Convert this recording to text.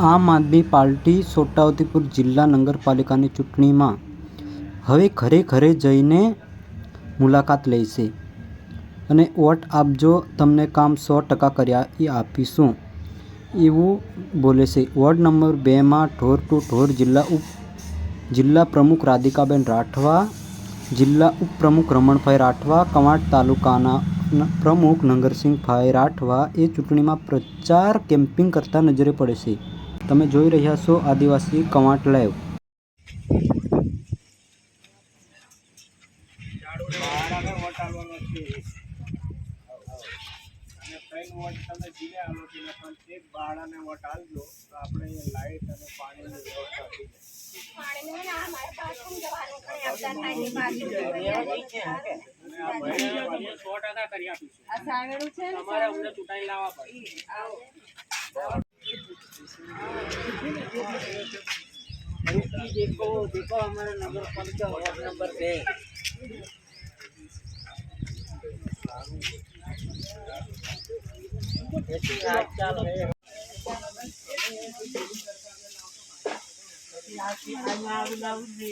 આમ આદમી પાર્ટી છોટાઉદેપુર જિલ્લા નગરપાલિકાની ચૂંટણીમાં હવે ઘરે ઘરે જઈને મુલાકાત લેશે. અને વોટ આપજો, તમને કામ સો ટકા કર્યા એ આપીશું. એવું બોલે છે. વોર્ડ નંબર બેમાં ઢોર ટુ ઢોર જિલ્લા ઉપ, જિલ્લા પ્રમુખ રાધિકાબેન રાઠવા, જિલ્લા ઉપપ્રમુખ રમણભાઈ રાઠવા, કવાંટ તાલુકાના પ્રમુખ નગરસિંહભાઈ રાઠવા એ ચૂંટણીમાં પ્રચાર કેમ્પિંગ કરતા નજરે પડે છે. તમે જોઈ રહ્યા છો આદિવાસી કવાંટ લાઈવ. સો ટકા કરી આપીશું. તમારે અમને ચૂંટાઈ લાવવા પડે. देखो देखो हमारा नंबर पालिका वार्ड नंबर पे आजकल है आज आज आज आज